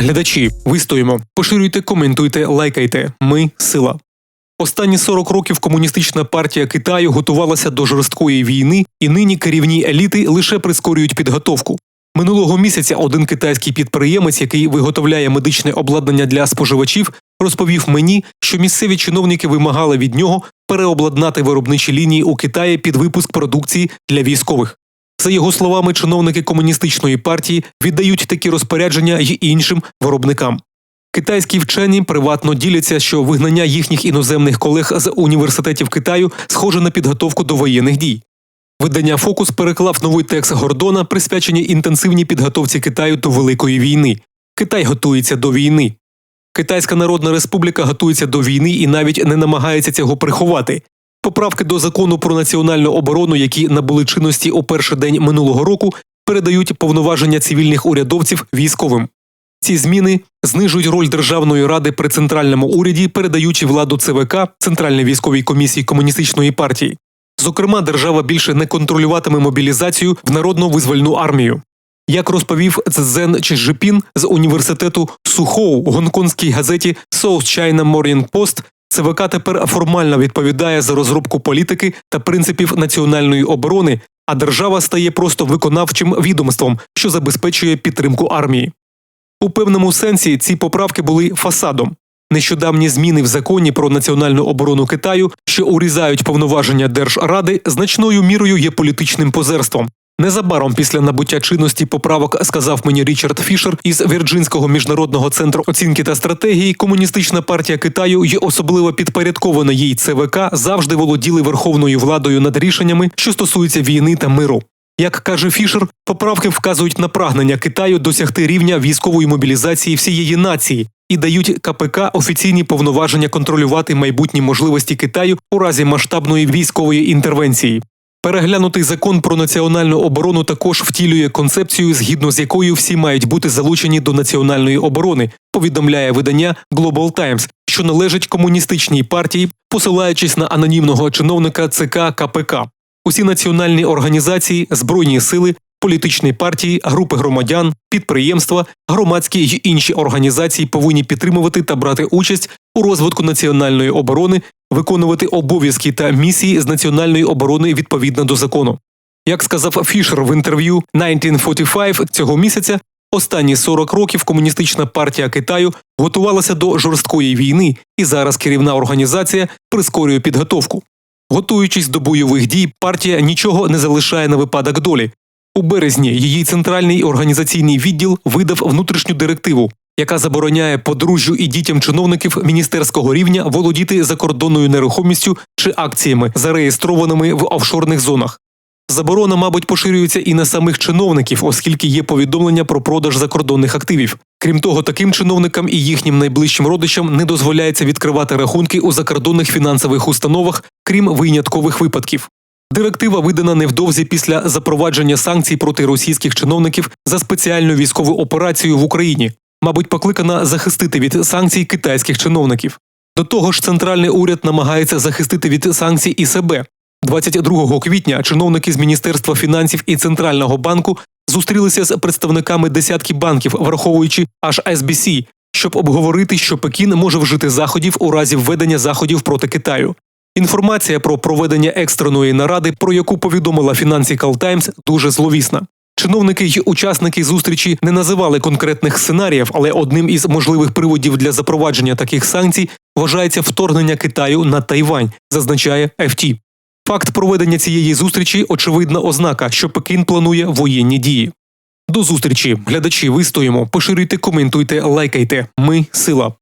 Глядачі, вистоїмо, поширюйте, коментуйте, лайкайте. Ми сила. Останні 40 років комуністична партія Китаю готувалася до жорсткої війни, і нині керівні еліти лише прискорюють підготовку. Минулого місяця один китайський підприємець, який виготовляє медичне обладнання для споживачів, розповів мені, що місцеві чиновники вимагали від нього переобладнати виробничі лінії у Китаї під випуск продукції для військових. За його словами, чиновники комуністичної партії віддають такі розпорядження й іншим виробникам. Китайські вчені приватно діляться, що вигнання їхніх іноземних колег з університетів Китаю схоже на підготовку до воєнних дій. Видання Фокус переклав новий текст Гордона, присвячений інтенсивній підготовці Китаю до великої війни. Китай готується до війни. Китайська Народна Республіка готується до війни і навіть не намагається цього приховати. Поправки до закону про національну оборону, які набули чинності у перший день минулого року, передають повноваження цивільних урядовців військовим. Ці зміни знижують роль Державної ради при центральному уряді, передаючи владу ЦВК Центральній військовій комісії комуністичної партії. Зокрема, держава більше не контролюватиме мобілізацію в народну визвольну армію. Як розповів Цзен Чжипін з університету Сухоу у гонконгській газеті South China Morning Post, ЦВК тепер формально відповідає за розробку політики та принципів національної оборони, а держава стає просто виконавчим відомством, що забезпечує підтримку армії. У певному сенсі ці поправки були фасадом. Нещодавні зміни в законі про національну оборону Китаю, що урізають повноваження Держради, значною мірою є політичним позерством. Незабаром після набуття чинності поправок сказав мені Річард Фішер із Вірджинського міжнародного центру оцінки та стратегії. Комуністична партія Китаю і особливо підпорядкована їй ЦВК завжди володіли верховною владою над рішеннями, що стосуються війни та миру. Як каже Фішер, поправки вказують на прагнення Китаю досягти рівня військової мобілізації всієї нації і дають КПК офіційні повноваження контролювати майбутні можливості Китаю у разі масштабної військової інтервенції. Переглянутий закон про національну оборону також втілює концепцію, згідно з якою всі мають бути залучені до національної оборони, повідомляє видання Global Times, що належить комуністичній партії, посилаючись на анонімного чиновника ЦК КПК. Усі національні організації, збройні сили, політичні партії, групи громадян, підприємства, громадські й інші організації повинні підтримувати та брати участь у розвитку національної оборони, виконувати обов'язки та місії з національної оборони відповідно до закону. Як сказав Фішер в інтерв'ю 1945 цього місяця, останні 40 років комуністична партія Китаю готувалася до жорсткої війни, і зараз керівна організація прискорює підготовку. Готуючись до бойових дій, партія нічого не залишає на випадок долі. У березні її центральний організаційний відділ видав внутрішню директиву, яка забороняє подружжю і дітям чиновників міністерського рівня володіти закордонною нерухомістю чи акціями, зареєстрованими в офшорних зонах. Заборона, мабуть, поширюється і на самих чиновників, оскільки є повідомлення про продаж закордонних активів. Крім того, таким чиновникам і їхнім найближчим родичам не дозволяється відкривати рахунки у закордонних фінансових установах, крім виняткових випадків. Директива видана невдовзі після запровадження санкцій проти російських чиновників за спеціальну військову операцію в Україні, мабуть, покликана захистити від санкцій китайських чиновників. До того ж, центральний уряд намагається захистити від санкцій і себе. 22 квітня чиновники з Міністерства фінансів і Центрального банку зустрілися з представниками десятки банків, враховуючи аж SBC, щоб обговорити, що Пекін може вжити заходів у разі введення заходів проти Китаю. Інформація про проведення екстреної наради, про яку повідомила Financial Times, дуже зловісна. Чиновники й учасники зустрічі не називали конкретних сценаріїв, але одним із можливих приводів для запровадження таких санкцій вважається вторгнення Китаю на Тайвань, зазначає FT. Факт проведення цієї зустрічі очевидна ознака, що Пекін планує воєнні дії. До зустрічі, глядачі, вистоїмо, поширюйте, коментуйте, лайкайте. Ми сила.